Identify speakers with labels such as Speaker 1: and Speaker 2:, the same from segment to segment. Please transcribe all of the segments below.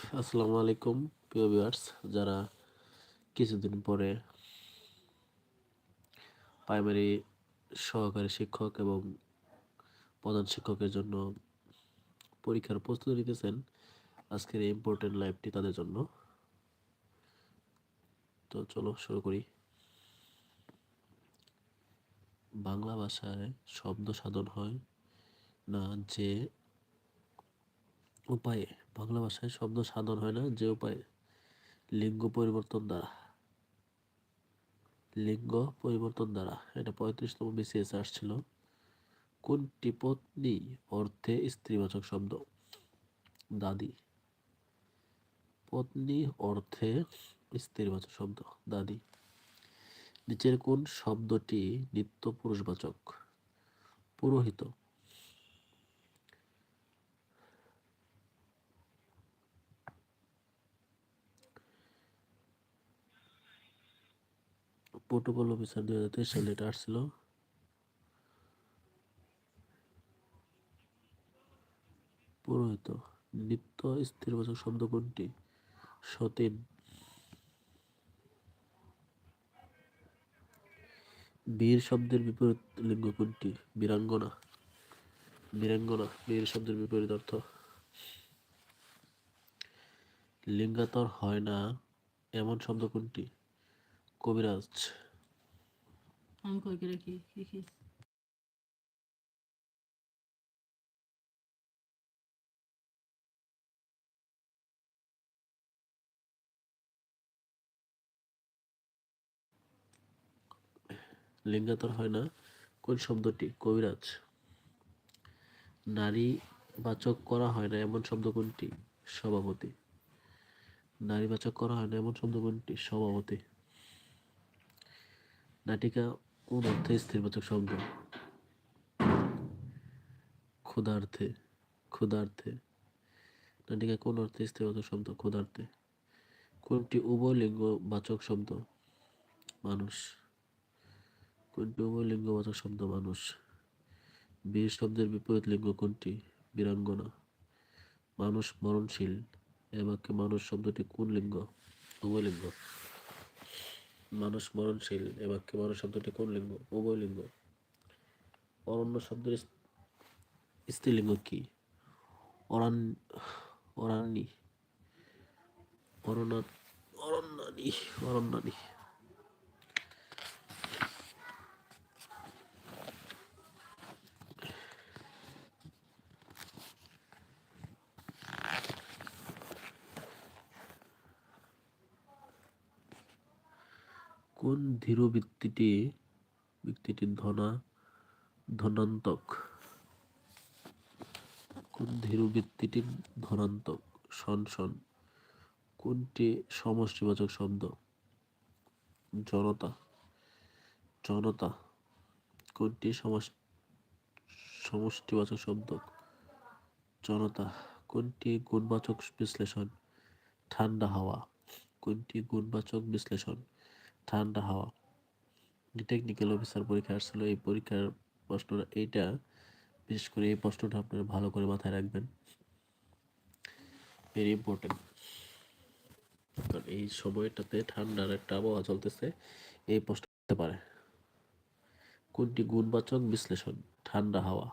Speaker 1: আসসালামু আলাইকুম, প্রিয় ভিউয়ার্স যারা কিছুদিন পরে প্রাইমারি সহকারী শিক্ষক এবং প্রধান শিক্ষকের জন্য পরীক্ষার প্রস্তুতি নিতেছেন, আজকের এই ইম্পর্টেন্ট লাইভটি তাদের জন্য। তো চলো শুরু করি। বাংলা ভাষায় শব্দ সাধন হয় না যে উপায়ে, বাংলা ভাষায় শব্দ সাধন হয় না, যে উপায়ে? লিঙ্গ পরিবর্তন দ্বারা। লিঙ্গ পরিবর্তন দ্বারা। এটা পঁয়ত্রিশতম বিসিএস আসছিল। কোনটি পত্নী অর্থে স্ত্রীবাচক শব্দ? দাদি। পত্নী অর্থে স্ত্রীবাচক শব্দ, দাদি। নিচের কোন শব্দটি নিত্য পুরুষবাচক পুরোহিত। প্রোটোকল অফিসার দুই হাজার তেইশ সালে এটা আসছিল। পুরোহিত, নিত্য স্থিরবাচক শব্দ কোনটি? সতীন। বীর শব্দের বিপরীত লিঙ্গ কোনটি? বীরাঙ্গনা। বীরাঙ্গনা, বীর শব্দের বিপরীত অর্থ। লিঙ্গাতর হয় না, এমন শব্দ কোনটি? কবিরাজ।
Speaker 2: আমি কই করে কি লিখিস
Speaker 1: লিঙ্গাতর হয় না কোন শব্দটি? কবিরাজ। নারী বাচক করা হয় না এমন শব্দ কোনটি? সভাপতি। নারী বাচক করা হয় না এমন শব্দ কোনটি? সভাপতি। নাটিকা কোন অর্থে স্থিরবাচক শব্দ ক্ষুধার্থে ক্ষুধার্থে নাটিকা কোন অর্থে স্থিরবাচক শব্দ ক্ষুধার্থে কোনটি উভয় লিঙ্গ বাচক শব্দ? মানুষ। কোনটি উভয় লিঙ্গবাচক শব্দ? মানুষ। বীর শব্দের বিপরীত লিঙ্গ কোনটি? বীরাঙ্গনা। মানুষ মরণশীল। এ বাক্যে মানুষ শব্দটি কোন লিঙ্গ? উভয় লিঙ্গ। মানুষ মরণশীল এ বাক্যে মানুষ শব্দটি কোন লিঙ্গ? উভয় লিঙ্গ। অরণ্য শব্দের স্ত্রীলিঙ্গ কি? অরণ্য অরান্নি। অরণ্য অরণ্যানি অরণ্যানি। কোন ধীর ব্যক্তিটি ব্যক্তিটি ধনা, ধনান্তক? কোন ধীর ব্যক্তিটি ধনান্তক? শন শন। কোনটি সমষ্টিবাচক শব্দ? জনতা। জনতা। কোনটি সমষ্টিবাচক শব্দ? জনতা। কোনটি গুণবাচক বিশ্লেষণ? ঠান্ডা হাওয়া। কোনটি গুণবাচক বিশ্লেষণ? ঠান্ডা হাওয়া। টেকনিক্যাল অফিসার পরীক্ষা আসছিল, এই পরীক্ষার প্রশ্নটা এইটা। বিশেষ করে এই প্রশ্নটা আপনারা ভালো করে মাথায় রাখবেন। ভেরি ইম্পর্টেন্ট কারণ এই সময়টাতে ঠান্ডার একটা আবহাওয়া চলতেছে, এই প্রশ্ন হতে পারে। কোনটি গুণবাচক বিশ্লেষণ? ঠান্ডা হাওয়া।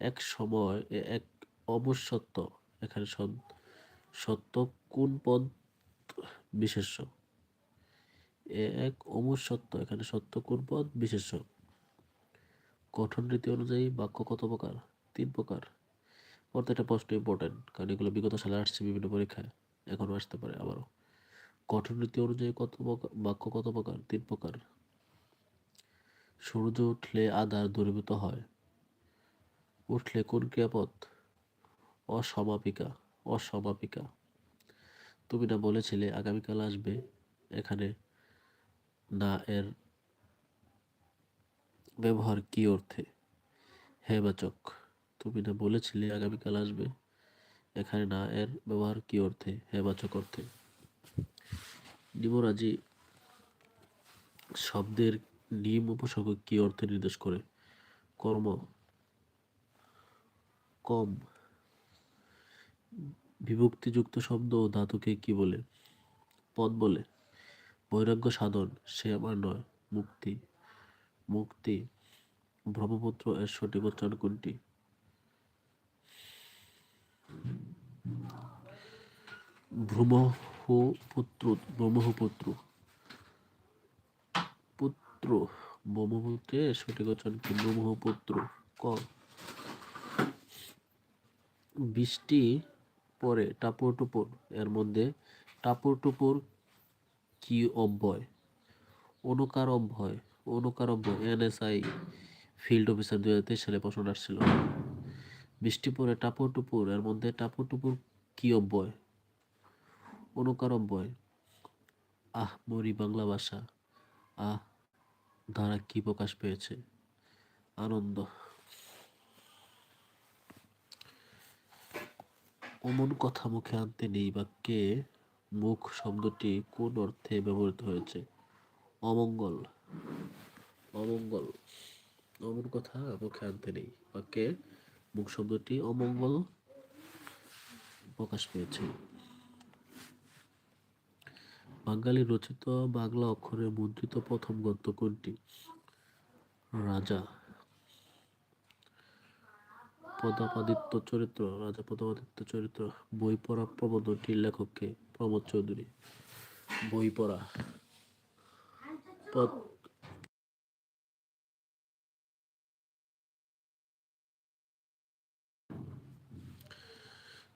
Speaker 1: এক সময় এক সত্য এখানে সত্য কোন পদ বিশেষ্য? এক অমর সত্য, এখানে সত্য পদ? বিশেষ্য। গঠন রীতি অনুযায়ী বাক্য কত প্রকার? তিন প্রকার। প্রত্যেকটা প্রশ্ন ইম্পর্টেন্ট কারণ এগুলো বিগত সালে আসছে বিভিন্ন পরীক্ষায়, এখনও আসতে পারে আবারও। গঠন রীতি অনুযায়ী কত প্রকার? বাক্য কত প্রকার? তিন প্রকার। সূর্য উঠলে আধার দূরীভূত হয়। উঠলে কোন ক্রিয়াপদ? অসমাপিকা। অসমাপিকা। তুমি না বলেছিলে আগামীকাল আসবে, এখানে না এর ব্যবহার কি অর্থে? হ্যাঁ বাচক, তুমি না বলেছিলে আগামীকাল আসবে? এখানে না এর ব্যবহার কি অর্থে? হ্যাঁ বাচক অর্থে। নিমরাজি শব্দের নিম উপসর্গ কি অর্থে নির্দেশ করে? কর্ম, কম, বিভক্তিযুক্ত শব্দ ও ধাতুকে কি বলে? পদ বলে। বৈরাগ্য সাধন সে আমার নয়, মুক্তি। মুক্তি, ব্রহ্মপুত্র এর সঠিক উচ্চারণ কোনটি? ভ্রমহু পুত্র, ব্রহ্মপুত্র পুত্র ব্রহ্মপুত্রের সঠিক উচ্চারণ কি? ব্রহ্মপুত্র, ক। বৃষ্টি পরে টাপুর টুপুর, এর মধ্যে টাপুর টুপুর কি অব্যয় অনুকার অব্যয় অনুকার অব্যয় এনএসআই ফিল্ড অফিসার দু হাজার তেইশ সালে প্রশ্ন আসছিল। বৃষ্টি পরে টাপুর টুপুর, এর মধ্যে টাপুর টুপুর কি অব্যয় অনুকার অব্যয় আহ, মরি বাংলা ভাষা। আহ, ধারা কি প্রকাশ পেয়েছে? আনন্দ। অমন কথা মুখে আনতে নেই বাক্যে। মুখ শব্দটি কোন অর্থে ব্যবহৃত হয়েছে? অমঙ্গল। অমঙ্গল। অমন কথা মুখে আনতে নেই। বাক্যে মুখ শব্দটি অমঙ্গল প্রকাশ পেয়েছে। বাঙালি রচিত বাংলা অক্ষরে মুদ্রিত প্রথম গ্রন্থ কোনটি? রাজা। প্রতাপাদিত্য চরিত্র, রাজা প্রতাপাদিত্য চরিত্র বই পড়া প্রবন্ধটির লেখককে প্রমোদ চৌধুরী। বই পড়া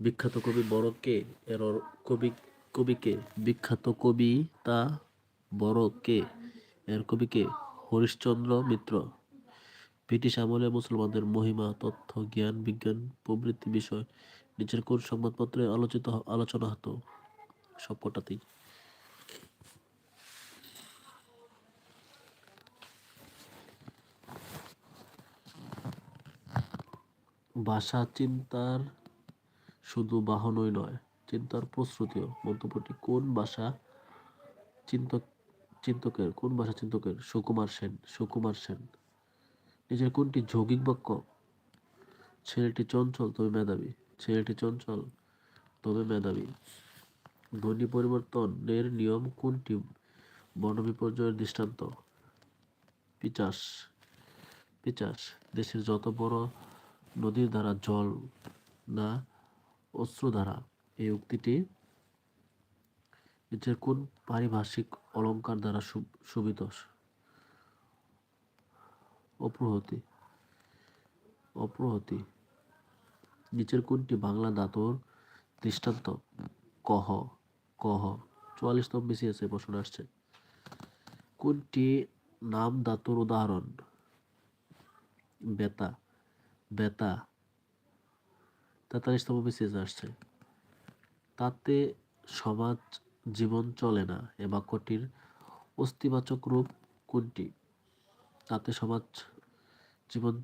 Speaker 1: বিখ্যাত কবি বড় কে এর কবি কবিকে, বিখ্যাত কবিতা বড় কে এর কবিকে হরিশ্চন্দ্র মিত্র। ব্রিটিশ আমলে মুসলমানদের মহিমা, তথ্য, জ্ঞান, বিজ্ঞান প্রভৃতি বিষয় নিচের কোন সংবাদপত্রে আলোচিত আলোচনা হতো? সবকটাতেই। ভাষা চিন্তার শুধু বাহনই নয়, চিন্তার প্রস্তুতিও। মন্তব্যটি, কোন ভাষা চিন্তক, চিন্তকের, কোন ভাষা চিন্তকের? সুকুমার সেন সুকুমার সেন। নিজের কোনটি যৌগিক বাক্য? ছেলেটি চঞ্চল, তবে মেধাবী। ছেলেটি চঞ্চল, তবে মেধাবী। ধ্বনি পরিবর্তনের নিয়ম কোনটি? বর্ণ বিপর্যয়ের দৃষ্টান্ত। পিচাস। পিচাস। দেশের যত বড় নদীর দ্বারা জল না অশ্রুধারা এই উক্তিটি নিচের কোন পারিভাষিক অলঙ্কার দ্বারা শোভিত? অপ্রহতি। অপ্রহতি। নিচের কোনটি বাংলা ধাতুর দৃষ্টান্ত। কহ কহ। বিসিএস এ প্রশ্ন আসছে। কোনটি নাম ধাতুর উদাহরণ? বেতা বেতা। তেতাল্লিশতম বিসিএস আসছে। তাতে সমাজ জীবন চলে না, এ বাক্যটির অস্তিবাচক রূপ কোনটি? তাতে সমাজ জীবন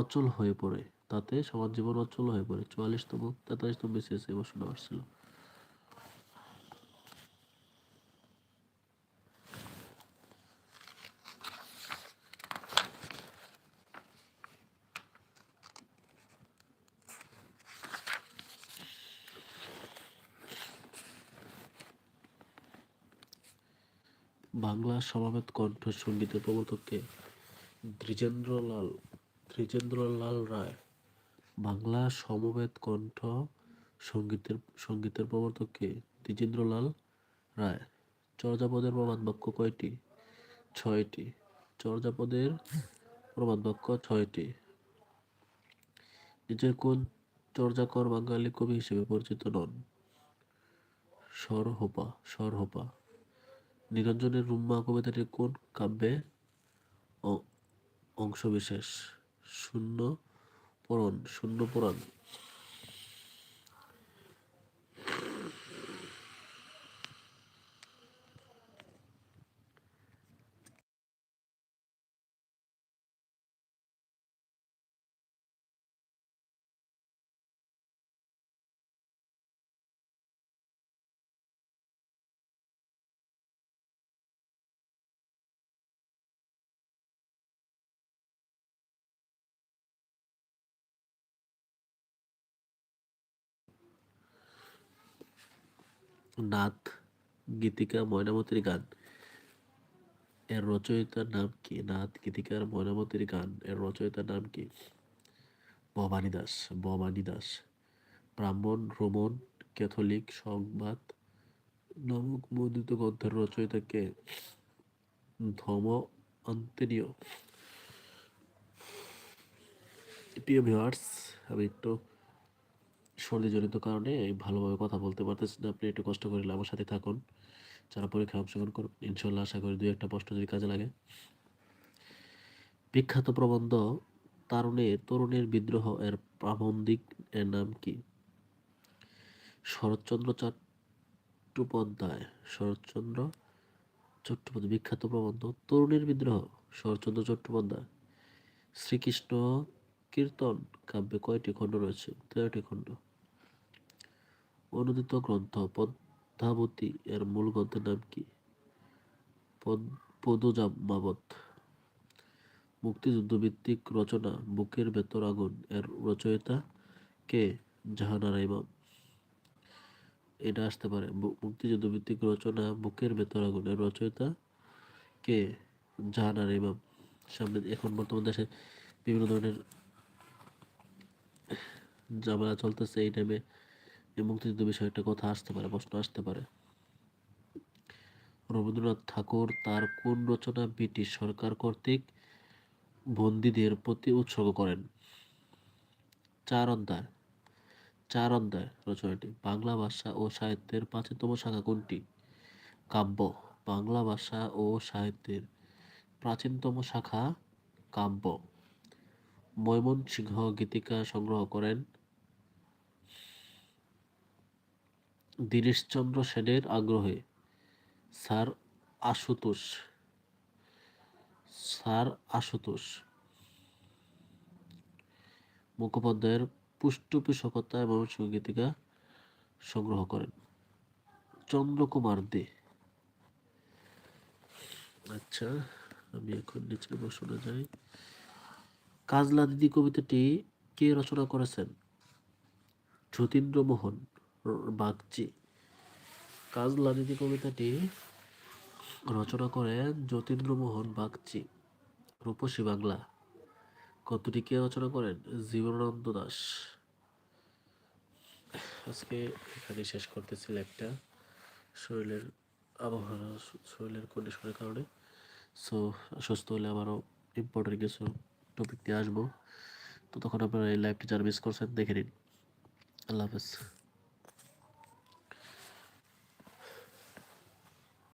Speaker 1: অচল হয়ে পড়ে। তাতে সমাজ জীবন অচল হয়ে পড়ে। চুয়াল্লিশতম, তেতাল্লিশতম বিসিএস এ প্রশ্ন আসছিল বাংলা সমাবেত কণ্ঠ সঙ্গীতের প্রবর্তককে দ্বিজেন্দ্রলাল দ্বিজেন্দ্রলাল রায়, বাংলা সমবেত কণ্ঠ সঙ্গীতের সঙ্গীতের প্রবর্তককে দ্বিজেন্দ্রলাল রায়। চর্যাপদের প্রবাদ বাক্য কয়টি? ছয়টি। চর্যাপদের প্রবাদ বাক্য ছয়টি। নিজের কোন চর্যাকর বাঙালি কবি হিসেবে পরিচিত নন? সরহোপা সরহোপা। নিরঞ্জনের রুম্মা কবিতাটি কোন কাব্যে অংশবিশেষ শূন্য পূরণ শূন্য পুরাণ। নাথ গীতিকা ময়নামতির গান। এর রচয়িতার নাম কি? নাথ গীতিকার ময়নামতির গান। এর রচয়িতার নাম কি? ভবানী দাস। ভবানী দাস। ব্রাহ্মণ, রোমন, ক্যাথলিক, সংবাদ। নামক মুদ্রিত গ্রন্থের রচয়িতা কে? ধম অন্তেনীয় প্রিয় ভিউয়ার্স আমি একটু সর্দিজনিত কারণে ভালোভাবে কথা বলতে পারতেছি না। আপনি একটু কষ্ট করে আমার সাথে থাকুন। যারা পরীক্ষায় অংশগ্রহণ করুন ইনশাল্লাহ আশা করি দুই একটা প্রশ্ন যদি কাজে লাগে। বিখ্যাত প্রবন্ধ তারুণে তরুণের বিদ্রোহ এর প্রাবন্ধিক এর নাম কি? শরৎচন্দ্র চট্টোপাধ্যায়। শরৎচন্দ্র চট্টোপাধ্যায়, বিখ্যাত প্রবন্ধ তরুণের বিদ্রোহ। শরৎচন্দ্র চট্টোপাধ্যায়। শ্রীকৃষ্ণ কীর্তন কাব্যে কয়টি খণ্ড রয়েছে? তেরোটি খণ্ড। অনুদিত গ্রন্থ পদ্মাবতী এর মূল গ্রন্থের নাম কি? পদ- পদজামাবত মুক্তিযুদ্ধ ভিত্তিক রচনা, বুকের ভেতর আগুন এর রচয়িতা কে? জাহানারা ইমাম এটা আসতে পারে। বু- মুক্তিযুদ্ধ ভিত্তিক রচনা, বুকের ভেতর আগুন এর রচয়িতা কে? জাহানারা ইমাম সামনে, এখন বর্তমান দেশে বিভিন্ন ধরনের ঝামেলা চলতেছে। এই টাইমে এই মুক্তিযুদ্ধ বিষয়ে একটা কথা আসতে পারে, প্রশ্ন আসতে পারে। রবীন্দ্রনাথ ঠাকুর তার কোন রচনা ব্রিটিশ সরকার কর্তৃক বন্দীদের প্রতি উৎসর্গ করেন? চার অধ্যায় চার অধ্যায় রচনাটি। বাংলা ভাষা ও সাহিত্যের প্রাচীনতম শাখা কোনটি? কাব্য। বাংলা ভাষা ও সাহিত্যের প্রাচীনতম শাখা কাব্য। ময়মনসিংহ গীতিকা সংগ্রহ করেন দীনেশচন্দ্র সেনের আগ্রহে। স্যার আশুতোষ। স্যার আশুতোষ। মুখোপাধ্যায়ের পুষ্টপোষকতা এবং সঙ্গীতিকা সংগ্রহ করেন। চন্দ্রকুমার দে। আচ্ছা আমি এখন নিচের প্রশ্নে যাই। কাজলা দিদি কবিতাটি কে রচনা করেছেন? যতীন্দ্রমোহন। বাগচি। কাজলা দিদি কবিতাটি রচনা করেন যতীন্দ্রমোহন বাগচি, রূপসী বাংলা কতটি কে রচনা করেন? জীবনানন্দ দাস। আজকে এখানে শেষ করতেছি একটা শরীরের আবহাওয়া, শরীরের কন্ডিশনের কারণে। সো সুস্থ হলে আবারও ইম্পর্টেন্ট কিছু টপিক নিয়ে আসব। তো তখন আপনারা এই লাইভটি যারা মিস করছেন, দেখে নিন। আল্লাহ হাফেজ।